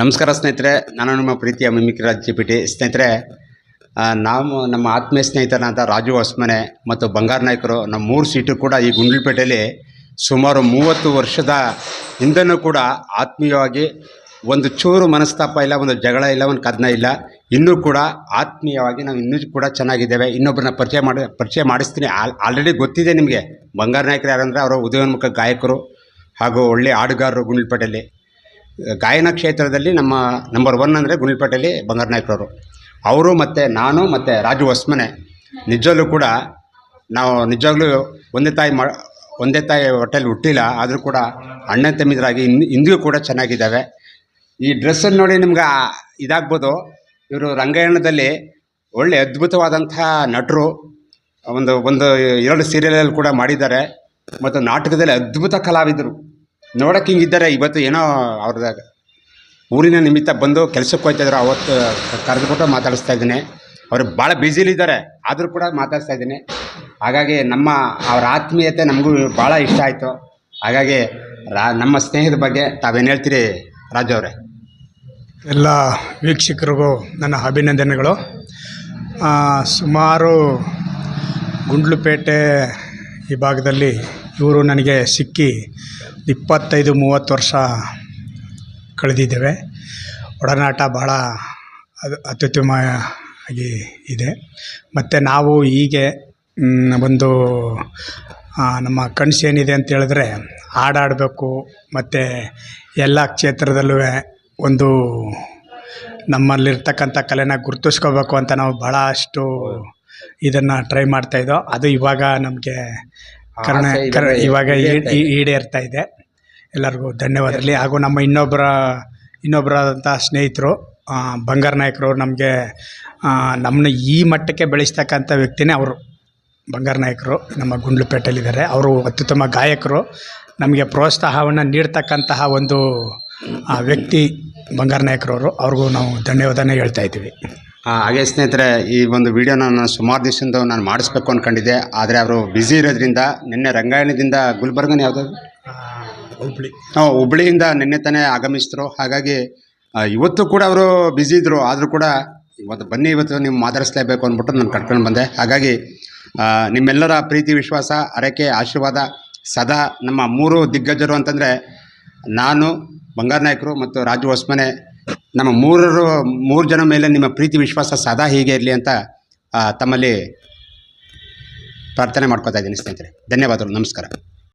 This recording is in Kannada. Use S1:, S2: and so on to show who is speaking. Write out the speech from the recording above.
S1: ನಮಸ್ಕಾರ ಸ್ನೇಹಿತರೆ, ನಾನು ನಿಮ್ಮ ಪ್ರೀತಿಯ ಮಿಮಿಕ್ರಿ ರಾಜ್ ಜಿಪಿಟಿ ಸ್ನೇಹಿತರೆ ನಾವು ನಮ್ಮ ಆತ್ಮೀಯ ಸ್ನೇಹಿತರಾದ ರಾಜು ಹೊಸ್ಮನೆ ಮತ್ತು ಬಂಗಾರ ನಾಯ್ಕರು ನಮ್ಮ ಮೂರು ಸೀಟು ಕೂಡ ಈ ಗುಂಡ್ಲುಪೇಟೆಯಲ್ಲಿ ಸುಮಾರು ಮೂವತ್ತು ವರ್ಷದ ಹಿಂದನೂ ಕೂಡ ಆತ್ಮೀಯವಾಗಿ ಒಂದು ಚೂರು ಮನಸ್ತಾಪ ಇಲ್ಲ, ಒಂದು ಜಗಳ ಇಲ್ಲ, ಒಂದು ಕದನ ಇಲ್ಲ. ಇನ್ನೂ ಕೂಡ ಆತ್ಮೀಯವಾಗಿ ನಾವು ಇನ್ನೂ ಕೂಡ ಚೆನ್ನಾಗಿದ್ದೇವೆ. ಇನ್ನೊಬ್ಬರನ್ನ ಪರಿಚಯ ಮಾಡಿ, ಪರಿಚಯ ಮಾಡಿಸ್ತೀನಿ. ಆಲ್, ಆಲ್ರೆಡಿ ಗೊತ್ತಿದೆ ನಿಮಗೆ, ಬಂಗಾರ ನಾಯ್ಕರು ಯಾರಂದರೆ, ಅವರು ಉದಯೋನ್ಮುಖ ಗಾಯಕರು ಹಾಗೂ ಒಳ್ಳೆಯ ಹಾಡುಗಾರರು ಗುಂಡ್ಲುಪೇಟೆಯಲ್ಲಿ. ಗಾಯನ ಕ್ಷೇತ್ರದಲ್ಲಿ ನಮ್ಮ ನಂಬರ್ ಒನ್ ಅಂದರೆ ಗುಂಡ್ಲುಪೇಟೆಯಲ್ಲಿ ಬಂಗಾರ ನಾಯ್ಕರವರು ಅವರು. ಮತ್ತು ನಾನು ಮತ್ತು ರಾಜು ಹೊಸ್ಮನೆ. ನಿಜವಾಗ್ಲೂ ಕೂಡ ನಾವು ನಿಜವಾಗ್ಲೂ ಒಂದೇ ತಾಯಿ ಮ, ಒಂದೇ ತಾಯಿ ಹೊಟ್ಟೆಲಿ ಹುಟ್ಟಿಲ್ಲ, ಆದರೂ ಕೂಡ ಅಣ್ಣ ತಮ್ಮಿದರಾಗಿ ಇಂದಿಗೂ ಕೂಡ ಚೆನ್ನಾಗಿದ್ದಾವೆ. ಈ ಡ್ರೆಸ್ಸನ್ನು ನೋಡಿ ನಿಮ್ಗೆ ಇದಾಗ್ಬೋದು. ಇವರು ರಂಗಾಯಣದಲ್ಲಿ ಒಳ್ಳೆ ಅದ್ಭುತವಾದಂಥ ನಟರು. ಒಂದು ಒಂದು, ಎರಡು ಸೀರಿಯಲಲ್ಲಿ ಕೂಡ ಮಾಡಿದ್ದಾರೆ. ಮತ್ತು ನಾಟಕದಲ್ಲಿ ಅದ್ಭುತ ಕಲಾವಿದರು. ನೋಡೋಕೆ ಹಿಂಗಿದ್ದಾರೆ ಇವತ್ತು ಏನೋ ಅವ್ರದಾಗ ಊರಿನ ನಿಮಿತ್ತ ಬಂದು ಕೆಲಸಕ್ಕೆ ಹೋಗ್ತಾಯಿದ್ರು ಅವತ್ತು ಕರೆದುಬಿಟ್ಟು ಮಾತಾಡಿಸ್ತಾ ಇದ್ದೀನಿ. ಅವರು ಭಾಳ ಬ್ಯುಸಿಲಿದ್ದಾರೆ, ಆದರೂ ಕೂಡ ಮಾತಾಡಿಸ್ತಾ ಇದ್ದೀನಿ. ಹಾಗಾಗಿ ನಮ್ಮ ಅವರ ಆತ್ಮೀಯತೆ ನಮಗೂ ಭಾಳ ಇಷ್ಟ ಆಯಿತು. ಹಾಗಾಗಿ ರಾ, ನಮ್ಮ ಸ್ನೇಹದ ಬಗ್ಗೆ ತಾವೇನು ಹೇಳ್ತೀರಿ ರಾಜು ಅವರೇ?
S2: ಎಲ್ಲ ವೀಕ್ಷಕರಿಗೂ ನನ್ನ ಅಭಿನಂದನೆಗಳು. ಸುಮಾರು ಗುಂಡ್ಲುಪೇಟೆ ಈ ಭಾಗದಲ್ಲಿ ಇವರು ನನಗೆ ಸಿಕ್ಕಿ ಇಪ್ಪತ್ತೈದು ಮೂವತ್ತು ವರ್ಷ ಕಳೆದಿದ್ದೇವೆ. ಒಡನಾಟ ಭಾಳ ಅದು ಅತ್ಯುತ್ತಮ ಆಗಿ ಇದೆ. ಮತ್ತು ನಾವು ಹೀಗೆ ಒಂದು ನಮ್ಮ ಕನಸು ಏನಿದೆ ಅಂತ ಹೇಳಿದ್ರೆ ಹಾಡಾಡಬೇಕು, ಮತ್ತು ಎಲ್ಲ ಕ್ಷೇತ್ರದಲ್ಲೂ ಒಂದು ನಮ್ಮಲ್ಲಿರ್ತಕ್ಕಂಥ ಕಲೆನ ಗುರುತಿಸ್ಕೋಬೇಕು ಅಂತ ನಾವು ಭಾಳಷ್ಟು ಇದನ್ನು ಟ್ರೈ ಮಾಡ್ತಾಯಿದ್ದೋ ಅದು ಇವಾಗ ನಮಗೆ ಕರ್ಣ
S1: ಇವಾಗ ಈಡೇರ್ತಾ
S2: ಈ- ಈಡೇರ್ತಾ ಇದೆ. ಎಲ್ಲರಿಗೂ ಧನ್ಯವಾದಗಳು. ಹಾಗೂ ನಮ್ಮ ಇನ್ನೊಬ್ಬರ ಇನ್ನೊಬ್ಬರಾದಂಥ ಸ್ನೇಹಿತರು ಬಂಗಾರ ನಾಯಕರು ನಮಗೆ ನಮ್ಮನ್ನ ಈ ಮಟ್ಟಕ್ಕೆ ಬೆಳೆಸ್ತಕ್ಕಂಥ ವ್ಯಕ್ತಿನೇ ಅವರು. ಬಂಗಾರ ನಾಯಕರು ನಮ್ಮ ಗುಂಡ್ಲುಪೇಟೆಯಲ್ಲಿದ್ದಾರೆ. ಅವರು ಅತ್ಯುತ್ತಮ ಗಾಯಕರು. ನಮಗೆ ಪ್ರೋತ್ಸಾಹವನ್ನು ನೀಡ್ತಕ್ಕಂತಹ ಒಂದು ವ್ಯಕ್ತಿ ಬಂಗಾರ ನಾಯಕರವರು. ಅವ್ರಿಗೂ ನಾವು ಧನ್ಯವಾದನೇ ಹೇಳ್ತಾ ಇದ್ದೀವಿ.
S1: ಹಾಗೆ ಸ್ನೇಹಿತರೆ ಈ ಒಂದು ವಿಡಿಯೋನ ನಾನು ಸುಮಾರು ದಿವಸದಿಂದ ನಾನು ಮಾಡಿಸ್ಬೇಕು ಅಂದ್ಕೊಂಡಿದ್ದೆ ಆದರೆ ಅವರು ಬ್ಯುಸಿ ಇರೋದ್ರಿಂದ ನಿನ್ನೆ ರಂಗಾಯಣದಿಂದ ಗುಲ್ಬರ್ಗನ ಯಾವುದು
S2: ಹುಬ್ಳಿ.
S1: ಹಾಂ ಹುಬ್ಳಿಯಿಂದ ನಿನ್ನೆ ತಾನೇ ಆಗಮಿಸಿದ್ರು. ಹಾಗಾಗಿ ಇವತ್ತು ಕೂಡ ಅವರು ಬ್ಯುಸಿ ಇದ್ದರು ಆದರೂ ಕೂಡ ಇವತ್ತು ಬನ್ನಿ ಇವತ್ತು ನೀವು ಮಾತಾಡಿಸ್ಲೇಬೇಕು ಅಂದ್ಬಿಟ್ಟು ನಾನು ಕರ್ಕೊಂಡು ಬಂದೆ. ಹಾಗಾಗಿ ನಿಮ್ಮೆಲ್ಲರ ಪ್ರೀತಿ ವಿಶ್ವಾಸ ಹರಕೆ ಆಶೀರ್ವಾದ ಸದಾ ನಮ್ಮ ಮೂರು ದಿಗ್ಗಜರು ಅಂತಂದರೆ ನಾನು ಬಂಗಾರ ನಾಯಕರು ಮತ್ತು ರಾಜು ಹೊಸ್ಮನೆ ನಮ್ಮ ಮೂರರು, ಮೂರು ಜನ ಮೇಲೆ ನಿಮ್ಮ ಪ್ರೀತಿ, ವಿಶ್ವಾಸ ಸದಾ ಹೀಗೆ ಇರಲಿ ಅಂತ ತಮ್ಮಲ್ಲಿ ಪ್ರಾರ್ಥನೆ ಮಾಡ್ಕೋತಾ ಇದ್ದೀನಿ ಸ್ನೇಹಿತರೆ. ಧನ್ಯವಾದಗಳು. ನಮಸ್ಕಾರ.